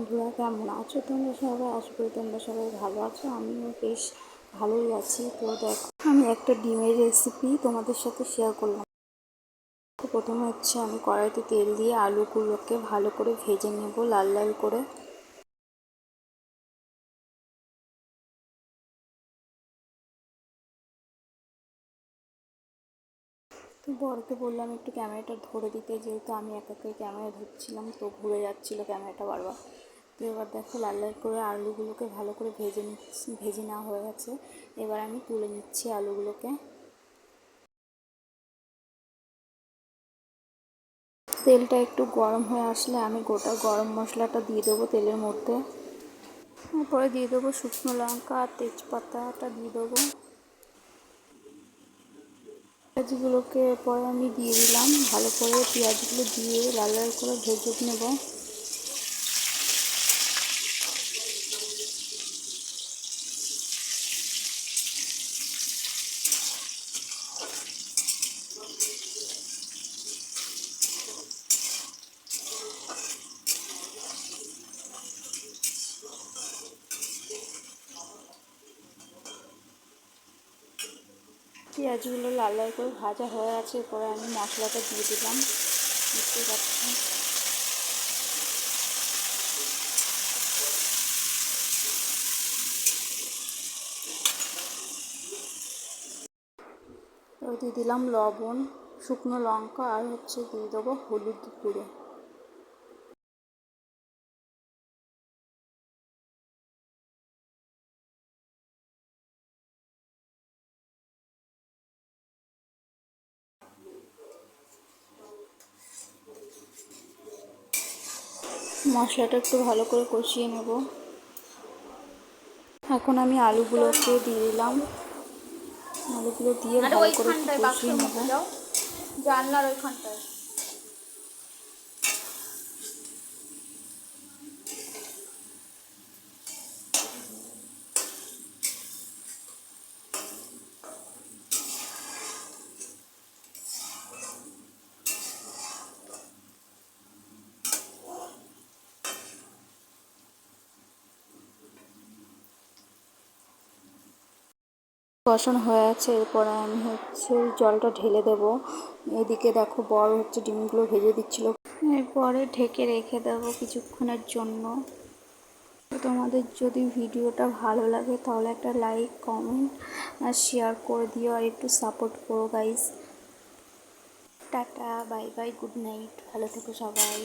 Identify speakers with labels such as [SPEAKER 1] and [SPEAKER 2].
[SPEAKER 1] বন্ধুরা, কেমন আছো তোমরা সবাই? আশা করি তোমরা সবাই ভালো আছো। আমিও বেশ ভালোই আছি। তো দেখো, আমি একটা ডিমের রেসিপি তোমাদের সাথে শেয়ার করলাম। তো প্রথমে হচ্ছে আমি কড়াইতে তেল দিয়ে আলুগুলোকে ভালো করে ভেজে নেব লাল লাল করে। তো বড়কে বললাম, একটু ক্যামেরাটা ধরে দিতে। যেহেতু আমি একাকে ক্যামেরা ধরছিলাম, তো ঘুরে যাচ্ছিল ক্যামেরাটা বারবার। তো এবার দেখো লাল লাল করে আলুগুলোকে ভালো করে ভেজে নিচ্ছি, ভেজে নেওয়া হয়ে গেছে। এবার আমি তুলে নিচ্ছি আলুগুলোকে। তেলটা একটু গরম হয়ে আসলে আমি গোটা গরম মশলাটা দিয়ে দেবো তেলের মধ্যে। তারপরে দিয়ে দেবো শুকনো লঙ্কা আর তেজপাতাটা দিয়ে দেবো। পেঁয়াজগুলোকে পরে আমি দিয়ে দিলাম। ভালো করে পেঁয়াজগুলো দিয়ে লাল লাল করে ভেজে নেব। পেঁয়াজগুলো লাল লাল করে ভাজা হয়ে আছে, এরপরে আমি মশলাটা দিয়ে দিলাম। বুঝতে পারছি দিয়ে দিলাম লবণ, শুকনো লঙ্কা, আর হচ্ছে দিয়ে দেবো হলুদ গুঁড়ো। মশলাটা একটু ভালো করে কষিয়ে নেব। এখন আমি আলুগুলোকে দিয়ে দিলাম। আলুগুলো দিয়ে ভালো করে কষিয়ে নেব।
[SPEAKER 2] জানলার ওইখানটায়
[SPEAKER 1] কষানো হয়ে আছে, এরপরে আমি হচ্ছে জলটা ঢেলে দেব। এদিকে দেখো বড় হচ্ছে ডিমগুলো ভেজে দিচ্ছিল। এরপরে ঢেকে রেখে দেব কিছুক্ষণের জন্য। তোমাদের যদি ভিডিওটা ভালো লাগে তাহলে একটা লাইক, কমেন্ট আর শেয়ার করে দিও আর একটু সাপোর্ট করো গাইস। টাটা, বাই বাই, গুড নাইট। ভালো থেকো সবাই।